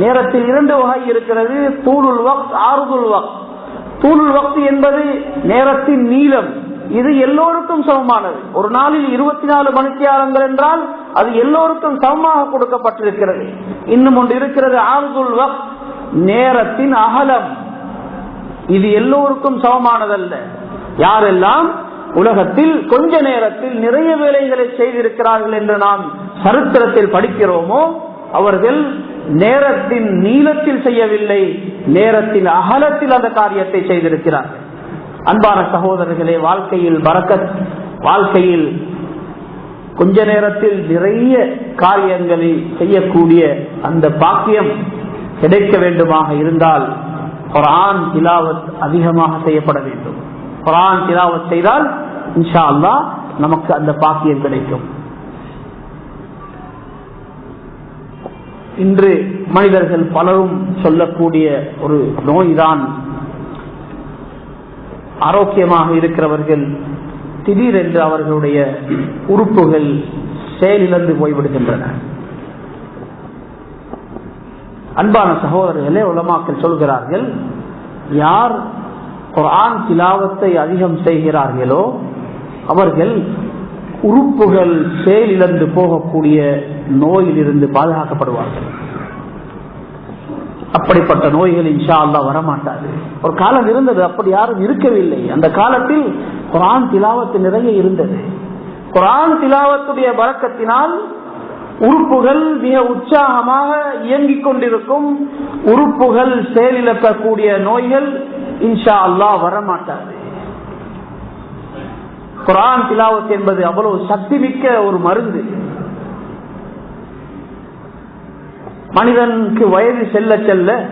நேரத்தில் இரண்டு வகை இருக்கிறது. தூளுல் வக்த் ஆறுதுல் வக்த். தூளுல் வக்த் என்பது நேரத்தின் நீளம். இது எல்லோருக்கும் சமமானது. ஒரு நாளில் இருபத்தி நாலு மணித்தியாரங்கள் என்றால் அது எல்லோருக்கும் சமமாக கொடுக்கப்பட்டிருக்கிறது. இன்னும் ஒன்று இருக்கிறது ஆறுதுல் வக்த் நேரத்தின் அகலம். இது எல்லோருக்கும் சமமானதல்ல. யாரெல்லாம் உலகத்தில் கொஞ்ச நேரத்தில் நிறைய வேலைகளை செய்திருக்கிறார்கள் என்று நாம் சரித்திரத்தில் படிக்கிறோமோ அவர்கள் நேரத்தின் நீளத்தில் செய்யவில்லை நேரத்தின் அகலத்தில் அந்த காரியத்தை செய்திருக்கிறார். அன்பான சகோதரர்களே வாழ்க்கையில் பறக்க வாழ்க்கையில் கொஞ்ச நேரத்தில் நிறைய காரியங்களை செய்யக்கூடிய அந்த பாக்கியம் கிடைக்க வேண்டுமாக இருந்தால் குரான் திலாவத் அதிகமாக செய்யப்பட வேண்டும். குரான் திலாவத் செய்தால் இன்ஷா அல்லா நமக்கு அந்த பாக்கியம் கிடைக்கும். இன்று மனிதர்கள் பலரும் சொல்லக்கூடிய ஒரு நோய்தான். ஆரோக்கியமாக இருக்கிறவர்கள் திடீரென்று அவர்களுடைய உறுப்புகள் செயலிழந்து போய்விடுகின்றன. அன்பான சகோதரர்களே உலமாக்கள் சொல்கிறார்கள் யார் குரான் திலாவத்தை அதிகம் செய்கிறார்களோ அவர்கள் உறுப்புகள் செயலிழந்து போகக்கூடிய நோயிலிருந்து பாதுகாக்கப்படுவார்கள். அப்படிப்பட்ட நோய்கள் இன்ஷா அல்லா வரமாட்டாது. ஒரு காலம் இருந்தது அப்படி யாரும் இருக்கவில்லை. அந்த காலத்தில் குரான் திலாவத்து நிறைய இருந்தது. குரான் திலாவத்துடைய வழக்கத்தினால் உறுப்புகள் மிக உற்சாகமாக இயங்கிக் கொண்டிருக்கும். உறுப்புகள் செயலிழக்கக்கூடிய நோய்கள் இன்ஷா அல்லா வரமாட்டாது. குரான் திலாவத் என்பது அவ்வளவு சக்தி மிக்க ஒரு மருந்து. மனிதனுக்கு வயது செல்ல செல்ல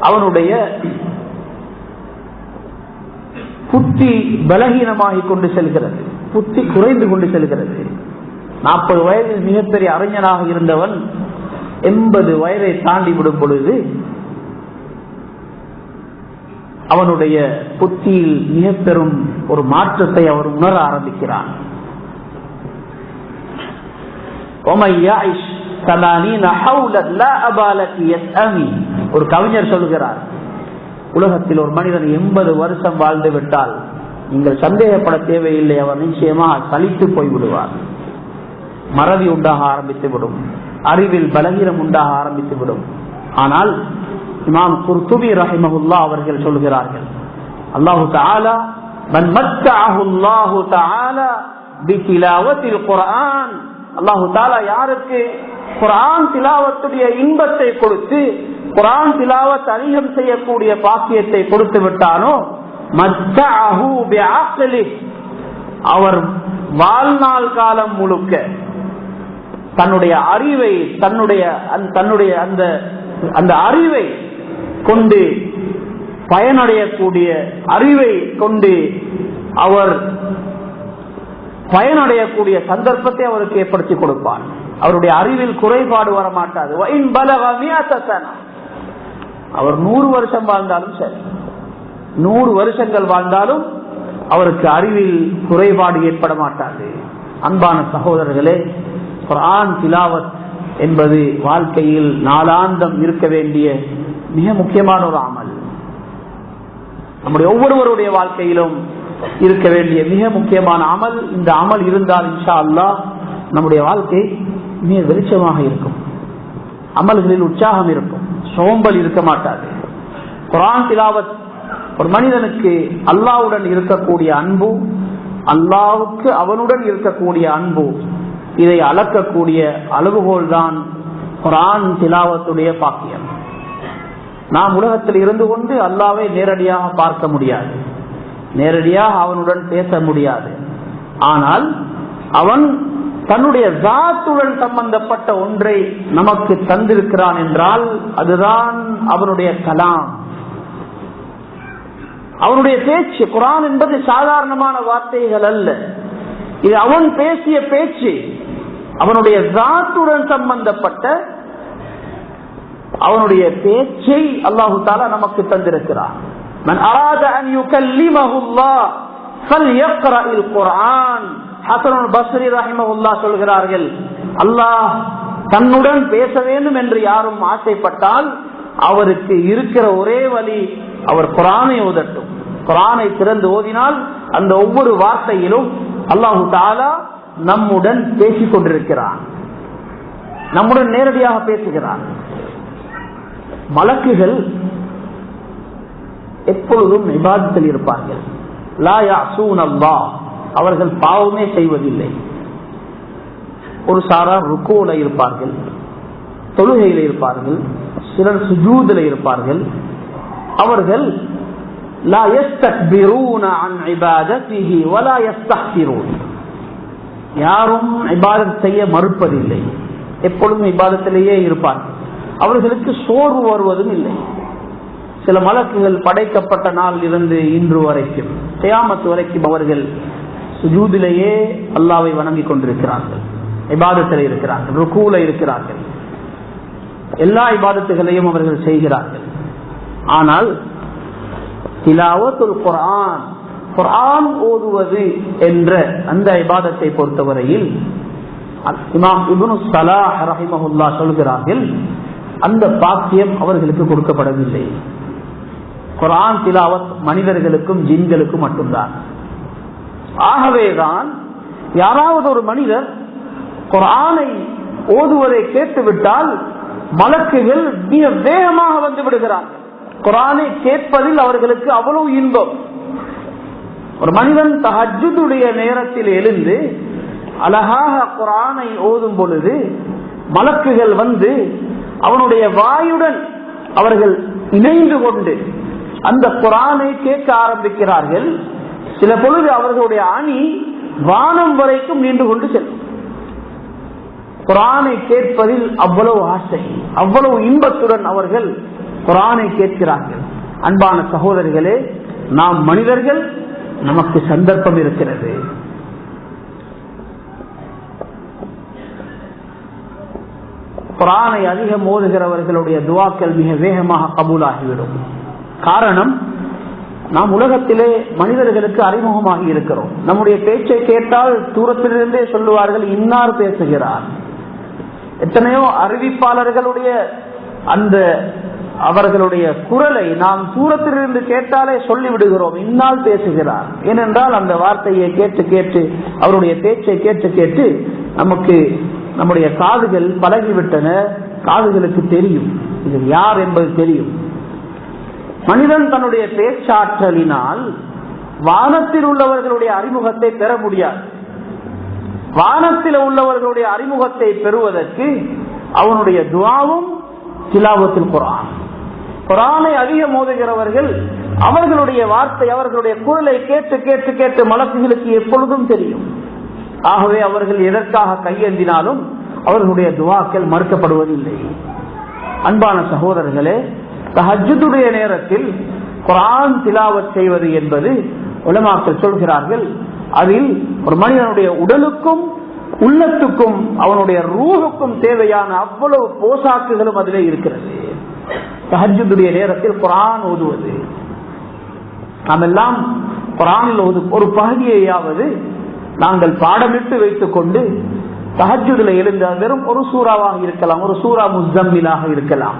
அவனுடைய புத்தி பலகீனமாகி கொண்டு செல்கிறது. புத்தி குறைந்து கொண்டு செல்கிறது. நாற்பது வயதில் மிகப்பெரிய அறிஞனாக இருந்தவன் எண்பது வயதை தாண்டி விடும் பொழுது அவனுடைய புத்தியில் மிக பெரும் ஒரு மாற்றத்தை அவர் உணர ஆரம்பிக்கிறான் ஒரு கவிஞர் சொல்கிறார் உலகத்தில் ஒரு மனிதன் எண்பது வருஷம் வாழ்ந்து விட்டால் நீங்கள் சந்தேகப்பட தேவையில்லை அவர் நிச்சயமாக சலித்து போய் விடுவார் மறதி உண்டாக ஆரம்பித்து விடும் அறிவில் பலகீனம் உண்டாக ஆரம்பித்து விடும் ஆனால் இமாம் குர்துபி ரஹிமஹுல்லா அவர்கள் சொல்கிறார்கள். அல்லாஹு தாலா மன் மத்தஅஹு அல்லாஹு பிதிலாவத்தில் குர்ஆன். அல்லாஹு தாலா யாருக்கு? குரான் திலாவத்துடைய இன்பத்தை கொடுத்து குரான் திலாவத் அதிகம் செய்யக்கூடிய பாக்கியத்தை கொடுத்து விட்டானோ மத்தஅஹு பிஅக்லி. அவர் வாழ்நாள் காலம் முழுக்க தன்னுடைய அறிவை தன்னுடைய தன்னுடைய அந்த அந்த அறிவை கொண்டு பயனடையக்கூடிய அறிவை கொண்டு அவர் பயனடையக்கூடிய சந்தர்ப்பத்தை அவருக்கு ஏற்படுத்தி கொடுப்பார். அவருடைய அறிவில் குறைபாடு வர மாட்டாது அவர் நூறு வருஷம் வாழ்ந்தாலும் சரி. நூறு வருஷங்கள் வாழ்ந்தாலும் அவருக்கு அறிவில் குறைபாடு ஏற்பட மாட்டாது. அன்பான சகோதரர்களே குரான் திலாவத் என்பது வாழ்க்கையில் நாளாந்தம் இருக்க வேண்டிய மிக முக்கியமான ஒரு அமல். நம்முடைய ஒவ்வொருவருடைய வாழ்க்கையிலும் இருக்க வேண்டிய மிக முக்கியமான அமல் இந்த அமல் இருந்தால் இன்ஷா அல்லா நம்முடைய வாழ்க்கை மிக வெளிச்சமாக இருக்கும். அமல்களில் உற்சாகம் இருக்கும். சோம்பல் இருக்க மாட்டாது. குரான் திலாவத் ஒரு மனிதனுக்கு அல்லாவுடன் இருக்கக்கூடிய அன்பு அல்லாவுக்கு அவனுடன் இருக்கக்கூடிய அன்பு இதை அளக்கக்கூடிய அளவுகோல் தான் குரான் திலாவத்துடைய பாக்கியம். நாம் உலகத்தில் இருந்து கொண்டு அல்லாவை நேரடியாக பார்க்க முடியாது. நேரடியாக அவனுடன் பேச முடியாது. ஆனால் அவன் தன்னுடைய ஜாத்துடன் சம்பந்தப்பட்ட ஒன்றை நமக்கு தந்திருக்கிறான் என்றால் அதுதான் அவனுடைய கலாம். அவனுடைய பேச்சு குரான் என்பது சாதாரணமான வார்த்தைகள் அல்ல. இது அவன் பேசிய பேச்சு அவனுடைய ஜாத்துடன் சம்பந்தப்பட்ட அவனுடைய பேச்சை அல்லாஹு தாலா நமக்கு தந்திருக்கிறார். சொல்கிறார்கள் அல்லாஹ் தன்னுடன் பேச வேண்டும் என்று யாரும் ஆசைப்பட்டால் அவருக்கு இருக்கிற ஒரே வழி அவர் குரானை ஓதட்டும். குரானை திறந்து ஓதினால் அந்த ஒவ்வொரு வார்த்தையிலும் அல்லாஹு தாலா நம்முடன் பேசிக் கொண்டிருக்கிறார் நம்முடன் நேரடியாக பேசுகிறார் மலக்குகள் எப்பொழுதும் விவாதத்தில் இருப்பார்கள். அல்லா அவர்கள் பாவமே செய்வதில்லை. ஒரு சாரா ருக்கோல இருப்பார்கள். தொழுகையில் இருப்பார்கள். சிலர் சுஜூதில் இருப்பார்கள். அவர்கள் யாரும் இபாதத் செய்ய மறுப்பதில்லை. எப்பொழுதும் இபாதத்திலேயே இருப்பார்கள். அவர்களுக்கு சோர்வு வருவதும் இல்லை. சில மலக்குகள் படைக்கப்பட்ட நாள் இருந்து இன்று வரைக்கும் தியாமத்து வரைக்கும் அவர்கள் சுஜூதிலேயே அல்லாவை வணங்கிக் கொண்டிருக்கிறார்கள். இபாதத்தில் இருக்கிறார்கள் ருக்கூல இருக்கிறார்கள். எல்லா இபாதத்துகளையும் அவர்கள் செய்கிறார்கள். ஆனால் திலாவத்துல் குரான் குரான் ஓதுவது என்ற அந்த இபாதத்தை பொறுத்தவரையில் இமாம் இபுனு சலாஹ் ரஹிமஹுல்லா சொல்கிறார்கள் அந்த பாக்கியம் அவர்களுக்கு கொடுக்கப்படவில்லை. குரான் திலாவத் மனிதர்களுக்கும் ஜின்களுக்கும் மட்டும்தான். ஆகவேதான் யாராவது ஒரு மனிதர் குரானை ஓதுவதை கேட்டுவிட்டால் மலக்குகள் மிக வேகமாக வந்து விடுகிறார். குரானை கேட்பதில் அவர்களுக்கு அவ்வளவு இன்பம். ஒரு மனிதன் தஹஜுடைய நேரத்தில் எழுந்து அழகாக குரானை ஓதும் பொழுது மலக்குகள் வந்து அவனுடைய வாயுடன் அவர்கள் இணைந்து கொண்டு அந்த குரானை கேட்க ஆரம்பிக்கிறார்கள். சில பொழுது அவர்களுடைய அணி வானம் வரைக்கும் நின்று கொண்டு செல்லும். குரானை கேட்பதில் அவ்வளவு ஆசை அவ்வளவு இன்பத்துடன் அவர்கள் குரானை கேட்கிறார்கள். அன்பான சகோதரிகளே நாம் மனிதர்கள் நமக்கு சந்தர்ப்பம் இருக்கிறது. குரானை அதிகம் ஓதுகிறவர்களுடைய துவாக்கள் மிக வேகமாக கபூலாகிவிடும். காரணம் நாம் உலகத்திலே மனிதர்களுக்கு அறிமுகமாகி இருக்கிறோம். நம்முடைய பேச்சை கேட்டால் தூரத்திலிருந்தே சொல்லுவார்கள் இன்னார் பேசுகிறார். எத்தனையோ அறிவிப்பாளர்களுடைய அந்த அவர்களுடைய குரலை நாம் தூரத்திலிருந்து கேட்டாலே சொல்லி விடுகிறோம் இன்னால் பேசுகிறார். ஏனென்றால் அந்த வார்த்தையை கேட்டு கேட்டு அவருடைய பேச்சை கேட்டு கேட்டு நமக்கு நம்முடைய காதுகள் பழகிவிட்டன காதுகளுக்கு தெரியும். இது யார் என்பது தெரியும். மனிதன் தன்னுடைய பேச்சாற்றலினால் வானத்தில் உள்ளவர்களுடைய அறிமுகத்தை பெற முடியாது. வானத்தில் உள்ளவர்களுடைய அறிமுகத்தை பெறுவதற்கு அவனுடைய துவாவும் சிலாபத்தில் குரான். குரானை அதிகம் மோதுகிறவர்கள் அவர்களுடைய வார்த்தை அவர்களுடைய குரலை கேட்டு கேட்டு கேட்டு மலக்குகளுக்கு எப்பொழுதும் தெரியும். ஆகவே அவர்கள் எதற்காக கையேந்தினாலும் அவர்களுடைய துவாக்கள் மறுக்கப்படுவதில்லை. அன்பான சகோதரர்களே தஹஜுடைய நேரத்தில் குரான் திலாவத் செய்வது என்பது உலமாக்கள் சொல்கிறார்கள். அதில் ஒரு மனிதனுடைய உடலுக்கும் உள்ளத்துக்கும் அவனுடைய ரூஹுக்கும் தேவையான அவ்வளவு போசாக்குகளும் அதிலே இருக்கிறது. தஹஜுடைய நேரத்தில் குரான் ஓதுவது. நாம் எல்லாம் குரானில் ஒரு பகுதியையாவது நாங்கள் பாடமிட்டு வைத்துக் கொண்டு தஹஜுதில் எழுந்த வெறும் ஒரு சூறாவாக இருக்கலாம் ஒரு சூறா முஸ்தம்மிலாக இருக்கலாம்.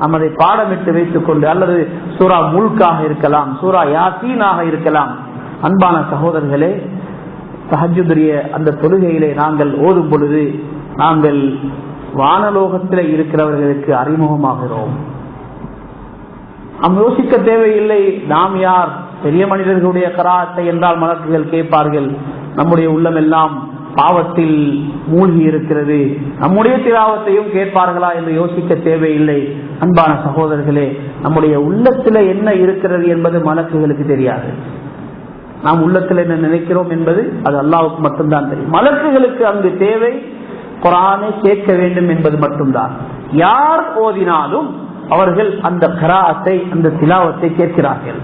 நமதை பாடமிட்டு வைத்துக் கொண்டு அல்லது சூறா முல்காக இருக்கலாம் சூறா யாசீனாக இருக்கலாம். அன்பான சகோதரர்களே தஹஜுடைய அந்த தொழுகையிலே நாங்கள் ஓதும் பொழுது நாங்கள் வானலோகத்தில் இருக்கிறவர்களுக்கு அறிமுகமாகிறோம். நாம் யோசிக்க தேவையில்லை நாம் யார்? பெரிய மனிதர்களுடைய கராத்தை என்றால் மலக்குகள் கேட்பார்கள். நம்முடைய உள்ளம் எல்லாம் பாவத்தில் மூழ்கி இருக்கிறது. நம்முடைய திராவத்தையும் கேட்பார்களா என்று யோசிக்க தேவையில்லை. அன்பான சகோதரர்களே நம்முடைய உள்ளத்துல என்ன இருக்கிறது என்பது மலக்குகளுக்கு தெரியாது. நாம் உள்ளத்தில் என்ன நினைக்கிறோம் என்பது அது அல்லாவுக்கு மட்டும்தான் தெரியும். மலக்குகளுக்கு அங்கு தேவை குரானை கேட்க வேண்டும் என்பது மட்டும்தான். யார் ஓதினாலும் அவர்கள் அந்த கராத்தை அந்த திலாவத்தை கேட்கிறார்கள்.